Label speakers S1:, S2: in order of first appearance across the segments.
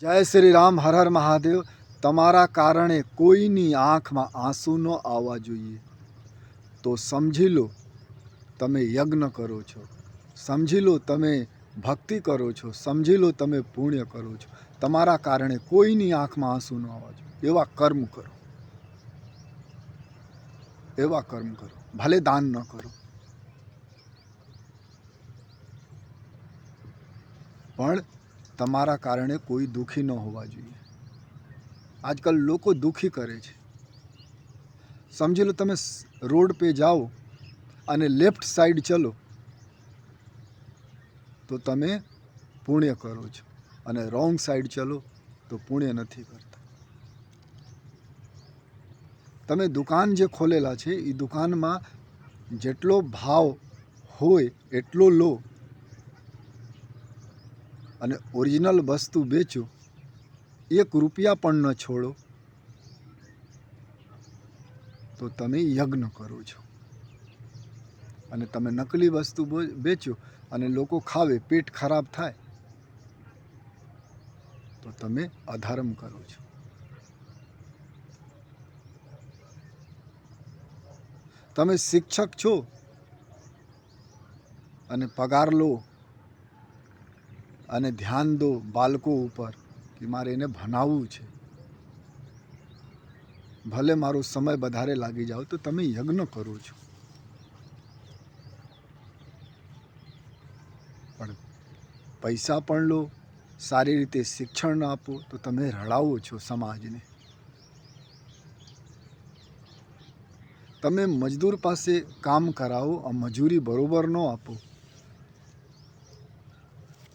S1: જય શ્રી રામ, હર હર મહાદેવ. તમારા કારણે કોઈની આંખમાં આંસુ ન આવવા જોઈએ. તો સમજી લો, તમે યજ્ઞ કરો છો. સમજી લો, તમે ભક્તિ કરો છો. સમજી લો, તમે પુણ્ય કરો છો. તમારા કારણે કોઈની આંખમાં આંસુ ન આવવા જોઈએ. એવા કર્મ કરો. એવા કર્મ કરો. ભલે દાન ન કરો. પણ તમારા કારણે કોઈ દુઃખી ન હોવા જોઈએ. આજકાલ લોકો દુઃખી કરે છે. સમજી લો તમે રોડ પે જાઓ અને લેફ્ટ સાઈડ ચલો, તો તમે પુણ્ય કરો છો. અને રોંગ સાઈડ ચલો, તો પુણ્ય નથી કરતા. તમે દુકાન જે ખોલેલા છે એ દુકાનમાં જેટલો ભાવ હોય, એટલો લો. અને ઓરિજિનલ વસ્તુ વેચો, એક રૂપિયા પણ ન છોડો, તો તમે યજ્ઞ કરો છો. અને તમે નકલી વસ્તુ વેચો અને લોકો ખાવે, પેટ ખરાબ થાય, તો તમે અધર્મ કરો છો. તમે શિક્ષક છો અને પગાર લો. અને ધ્યાન દો બાળકો ઉપર કે મારે એને ભણાવવું છે. ભલે મારો સમય વધારે લાગી જાવ તો તમે યજ્ઞ કરો છો. પણ પૈસા પણ લો, સારી રીતે શિક્ષણ આપો તો તમે રડાવો છો સમાજને. તમે મજદૂર પાસે કામ કરાવો, આ મજૂરી બરોબર ન આપો.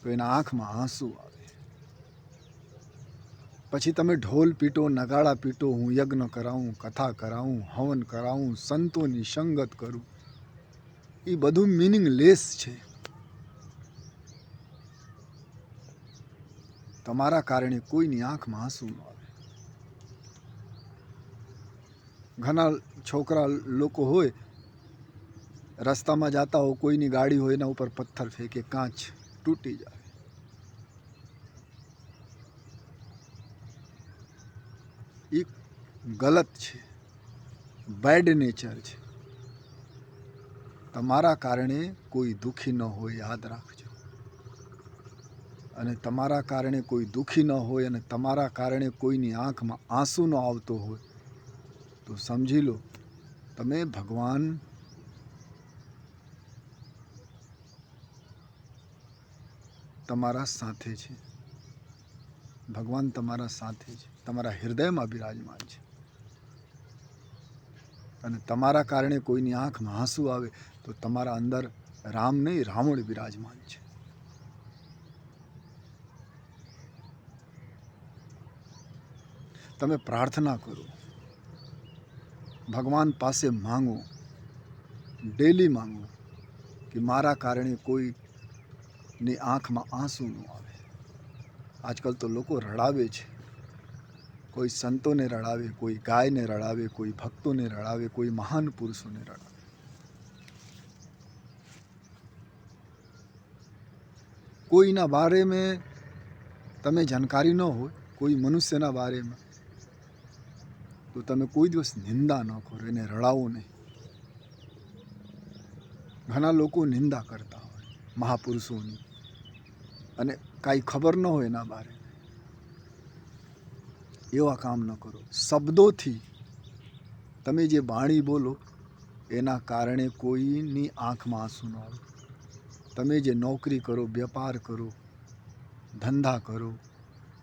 S1: તો એના આંખમાં આંસુ આવે. પછી તમે ઢોલ પીટો નગાડા પીટો, હું યજ્ઞ કરાવું, કથા કરાવું, હવન કરાવું, સંતોની સંગત કરું. એ બધું મિનિંગલેસ છે. તમારા કારણે કોઈની આંખમાં આંસુ ન આવે. ઘણા છોકરા લોકો હોય, રસ્તામાં જતા હોય, કોઈની ગાડી હોય એના ઉપર પથ્થર ફેંકે, કાચ તૂટી જાય એ ગલત છે બેડ નેચર છે. તમારા કારણે કોઈ દુઃખી ન હોય, યાદ રાખજો. અને તમારા કારણે કોઈ દુઃખી ન હોય અને તમારા કારણે કોઈની આંખમાં આંસુ ન આવતો હોય, તો સમજી લો, તમે ભગવાન તમારા સાથે છે. ભગવાન તમારા સાથે છે. તમારા હૃદયમાં બિરાજમાન છે. અને તમારા કારણે કોઈની આંખમાં આંસુ આવે, તો તમારા અંદર રામ નહીં, રાવણ બિરાજમાન છે. તમે પ્રાર્થના કરો. ભગવાન પાસે માંગો ડેલી માંગો, કે મારા કારણે કોઈની આંખમાં આંસુ ન આવે. આજકાલ તો લોકો રડાવે છે. કોઈ સંતોને રડાવે, કોઈ ગાયને રડાવે, કોઈ ભક્તોને રડાવે, કોઈ મહાન પુરુષોને રડાવે. કોઈના બારે મેં તમે જાણકારી ન હોય, કોઈ મનુષ્યના બારેમાં, તો તમે કોઈ દિવસ નિંદા ન કરો, એને રડાવો નહીં. ઘણા લોકો નિંદા કરતા હોય, મહાપુરુષોની. અને કાંઈ ખબર ન હોય એના બારે. એવા કામ ન કરો. શબ્દોથી તમે જે બાણી બોલો, એના કારણે કોઈની આંખમાં આંસુ ન આવે તમે જે નોકરી કરો, વેપાર કરો, ધંધા કરો,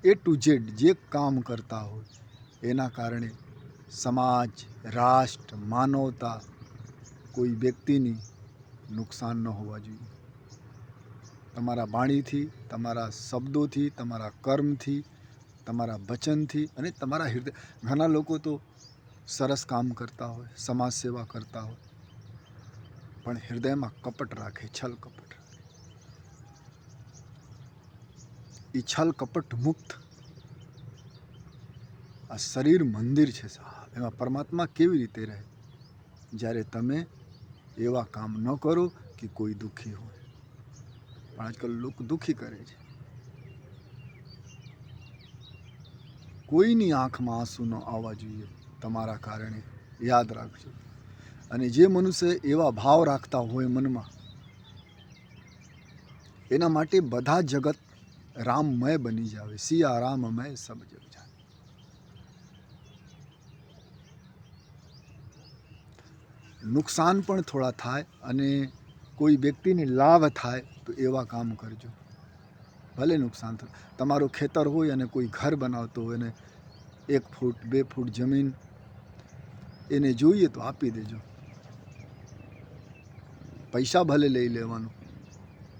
S1: એ ટુ ઝેડ જે કામ કરતા હોય, એના કારણે સમાજ, રાષ્ટ્ર, માનવતા કોઈ વ્યક્તિની નુકસાન ન હોવા જોઈએ. તમારા વાણીથી, તમારા શબ્દોથી, તમારા કર્મથી તમારા વચનથી અને તમારા હૃદય ઘણા લોકો તો સરસ કામ કરતા હોય, સમાજ સેવા કરતા હોય, પણ હૃદયમાં કપટ રાખે, છલ કપટ એ છલ કપટ મુક્ત. આ શરીર મંદિર છે સાહેબ. એમાં પરમાત્મા કેવી રીતે રહે? જ્યારે તમે એવા કામ ન કરો કે કોઈ દુઃખી હોય. પણ આજકાલ લોકો દુઃખી કરે છે. કોઈની આંખમાં આંસુ ન આવવા જોઈએ, તમારા કારણે. યાદ રાખજો. અને જે મનુષ્ય એવા ભાવ રાખતા હોય મનમાં, એના માટે બધા જગત રામમય બની જાવે. સિયા રામમય સબ જગ જાને નુકસાન પણ થોડા થાય અને કોઈ વ્યક્તિને લાભ થાય તો એવા કામ કરજો. ભલે નુકસાન થાય. તમારું ખેતર હોય અને કોઈ ઘર બનાવતો હોય અને એક ફૂટ, બે ફૂટ જમીન એને જોઈએ તો આપી દેજો. પૈસા ભલે લઈ લેવાનું,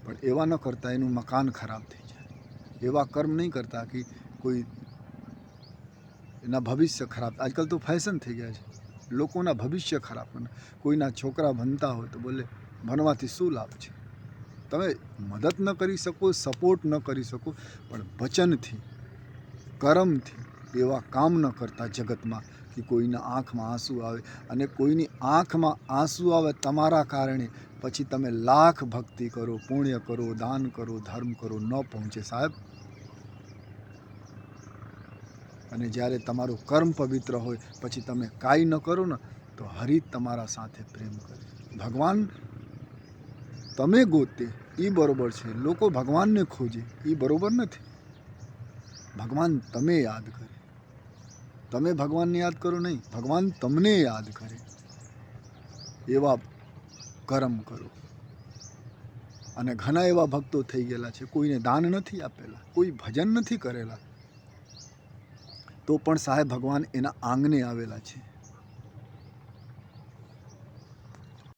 S1: પણ એવા ન કરતા એનું મકાન ખરાબ થઈ જાય. એવા કર્મ નહીં કરતા કે કોઈ એના ભવિષ્ય ખરાબ. આજકાલ તો ફેશન થઈ ગયા છે. લોકોના ભવિષ્ય ખરાબ કોઈના છોકરા ભણતા હોય તો બોલે, ભણવાથી શું લાભ છે? તમે મદદ ન કરી શકો સપોર્ટ ન કરી શકો, પણ વચનથી, કર્મથી એવા કામ ન કરતા જગતમાં કે કોઈના આંખમાં આંસુ આવે. અને કોઈની આંખમાં આંસુ આવે તમારા કારણે પછી તમે લાખ ભક્તિ કરો, પુણ્ય કરો, દાન કરો, ધર્મ કરો, ન પહોંચે સાહેબ. અને જ્યારે તમારું કર્મ પવિત્ર હોય, પછી તમે કાંઈ ન કરો ને, તો હરિ તમારા સાથે પ્રેમ કરે. ભગવાન તમે ગોતે, એ બરોબર છે. લોકો ભગવાનને ખોજે, એ બરોબર નથી. ભગવાન તમે યાદ કરે. તમે ભગવાનને યાદ કરો નહીં, ભગવાન તમને યાદ કરે. એવા કર્મ કરો. અને ઘણા એવા ભક્તો થઈ ગયેલા છે, કોઈને દાન નથી આપેલા, કોઈ ભજન નથી કરેલા. તો પણ સાહેબ ભગવાન એના આંગણે આવેલા છે.